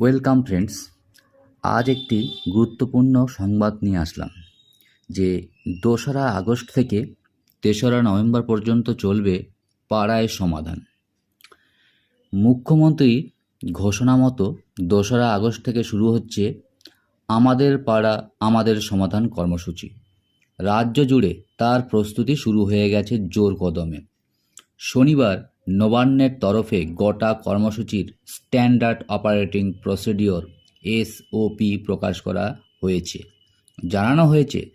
Welcome friends, আজ একটি গুরুত্বপূর্ণ সংবাদ নিয়ে আসলাম, যে দোসরা আগস্ট থেকে তেসরা নভেম্বর পর্যন্ত চলবে পাড়ায় সমাধান। মুখ্যমন্ত্রী ঘোষণা মতো দোসরা আগস্ট থেকে শুরু হচ্ছে আমাদের পাড়া, আমাদের সমাধান কর্মসূচি। রাজ্য জুড়ে তার প্রস্তুতি শুরু হয়ে গেছে জোর কদমে। শনিবার নবান্নের তরফে গোটা কর্মসূচির স্ট্যান্ডার্ড অপারেটিং প্রসিডিওর এসওপি প্রকাশ করা হয়েছে। জানানো হয়েছে,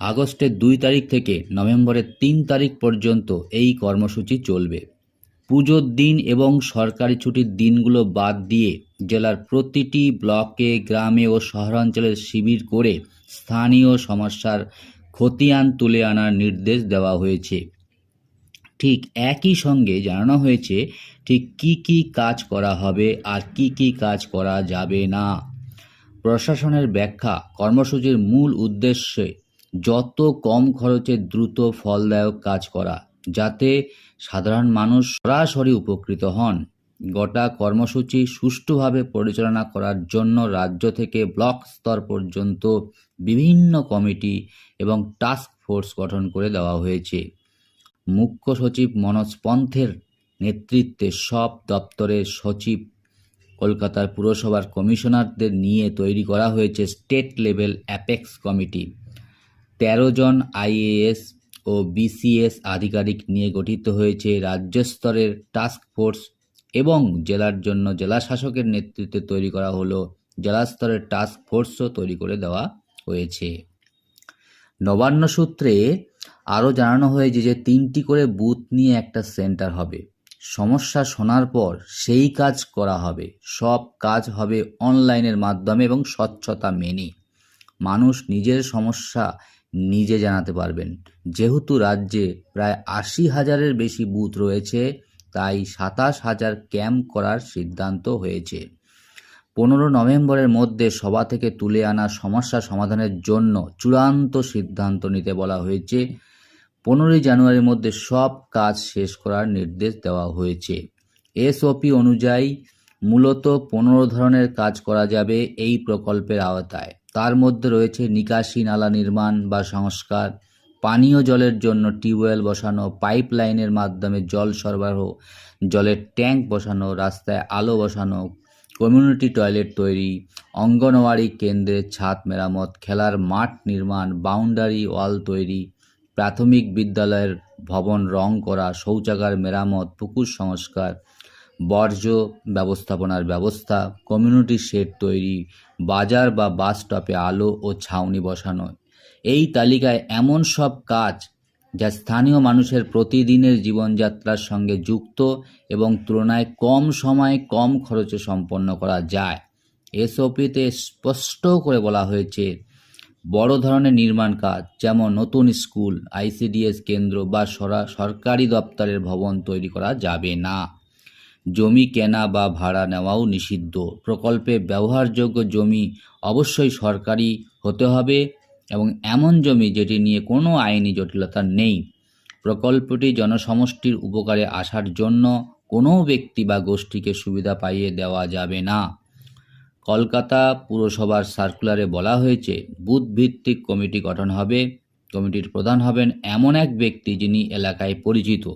আগস্টের দুই তারিখ থেকে নভেম্বরের তিন তারিখ পর্যন্ত এই কর্মসূচি চলবে। পুজোর দিন এবং সরকারি ছুটির দিনগুলো বাদ দিয়ে জেলার প্রতিটি ব্লকে, গ্রামে ও শহরাঞ্চলে শিবির করে স্থানীয় সমস্যার খতিয়ান তুলে আনার নির্দেশ দেওয়া হয়েছে। ঠিক একই সঙ্গে জানানো হয়েছে ঠিক কি কি কাজ করা হবে আর কি কি কাজ করা যাবে না। প্রশাসনের ব্যাখ্যা, কর্মসূচির মূল উদ্দেশ্যে যত কম খরচে দ্রুত ফলদায়ক কাজ করা, যাতে সাধারণ মানুষ সরাসরি উপকৃত হন। গোটা কর্মসূচি সুষ্ঠুভাবে পরিচালনা করার জন্য রাজ্য থেকে ব্লক স্তর পর্যন্ত বিভিন্ন কমিটি এবং টাস্ক ফোর্স গঠন করে দেওয়া হয়েছে। মুখ্য সচিব মনোজ পন্থের নেতৃত্বে সব দপ্তরের সচিব, কলকাতার পুরসভার কমিশনারদের নিয়ে তৈরি করা হয়েছে স্টেট লেভেল অ্যাপেক্স কমিটি। তেরো জন আইএএস ও বিসিএস আধিকারিক নিয়ে গঠিত হয়েছে রাজ্য স্তরের টাস্ক ফোর্স এবং জেলার জন্য জেলা শাসকের নেতৃত্বে তৈরি করা হলো। জেলা স্তরের টাস্ক ফোর্সও তৈরি করে দেওয়া হয়েছে। নবান্ন সূত্রে আরও জানানো হয়েছে যে তিনটি করে বুথ নিয়ে একটা সেন্টার হবে। সমস্যা শোনার পর সেই কাজ করা হবে। সব কাজ হবে অনলাইনের মাধ্যমে এবং স্বচ্ছতা মেনে মানুষ নিজের সমস্যা নিজে জানাতে পারবেন। যেহেতু রাজ্যে প্রায় আশি হাজারের বেশি বুথ রয়েছে, তাই সাতাশ হাজার ক্যাম্প করার সিদ্ধান্ত হয়েছে। পনেরো নভেম্বরের মধ্যে সভা থেকে তুলে আনা সমস্যা সমাধানের জন্য চূড়ান্ত সিদ্ধান্ত নিতে বলা হয়েছে। পনেরোই জানুয়ারির মধ্যে সব কাজ শেষ করার নির্দেশ দেওয়া হয়েছে। এসওপি অনুযায়ী মূলত পনেরো ধরনের কাজ করা যাবে এই প্রকল্পের আওতায়। তার মধ্যে রয়েছে নিকাশি নালা নির্মাণ বা সংস্কার, পানীয় জলের জন্য টিউবওয়েল বসানো পাইপ লাইনের মাধ্যমে জল সরবরাহ, জলের ট্যাঙ্ক বসানো, রাস্তায় আলো বসানো কমিউনিটি টয়লেট তৈরি, অঙ্গনওয়াড়ি কেন্দ্রের ছাদ মেরামত, খেলার মাঠ নির্মাণ, বাউন্ডারি ওয়াল তৈরি, প্রাথমিক বিদ্যালয়ের ভবন রং করা, শৌচাগার মেরামত, পুকুর সংস্কার, বর্জ্য ব্যবস্থাপনার ব্যবস্থা, কমিউনিটি শেড তৈরি, বাজার বা বাস স্টপে আলো ও ছাউনি বসানো। এই তালিকায় এমন সব কাজ যা স্থানীয় মানুষের প্রতিদিনের জীবনযাত্রার সঙ্গে যুক্ত এবং তুলনায় কম সময়ে কম খরচে সম্পন্ন করা যায়। এসওপিতে স্পষ্ট করে বলা হয়েছে, বড় ধরনের নির্মাণ কাজ, যেমন নতুন স্কুল, আইসিডিএস কেন্দ্র বা সরা- সরকারি দপ্তরের ভবন তৈরি করা যাবে না। জমি কেনা বা ভাড়া নেওয়াও নিষিদ্ধ। প্রকল্পে ব্যবহারযোগ্য জমি অবশ্যই সরকারি হতে হবে। এবং এমন জমি যেটি নিয়ে কোনো আইনি জটিলতা নেই। প্রকল্পটি জনসমষ্টির উপকারে আসার জন্য কোনো ব্যক্তি বা গোষ্ঠীকে সুবিধা পাইয়ে দেওয়া যাবে না। কলকাতা পুরসভার সার্কুলারে বলা হয়েছে বুথ ভিত্তিক কমিটি গঠন হবে। কমিটির প্রধান হবেন এমন এক ব্যক্তি যিনি এলাকায় পরিচিত।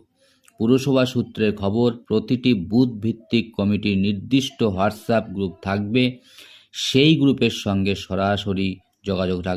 পুরসভা সূত্রের খবর, প্রতিটি বুথ ভিত্তিক কমিটির নির্দিষ্ট হোয়াটসঅ্যাপ গ্রুপ থাকবে। সেই গ্রুপের সঙ্গে সরাসরি যোগাযোগ রাখবে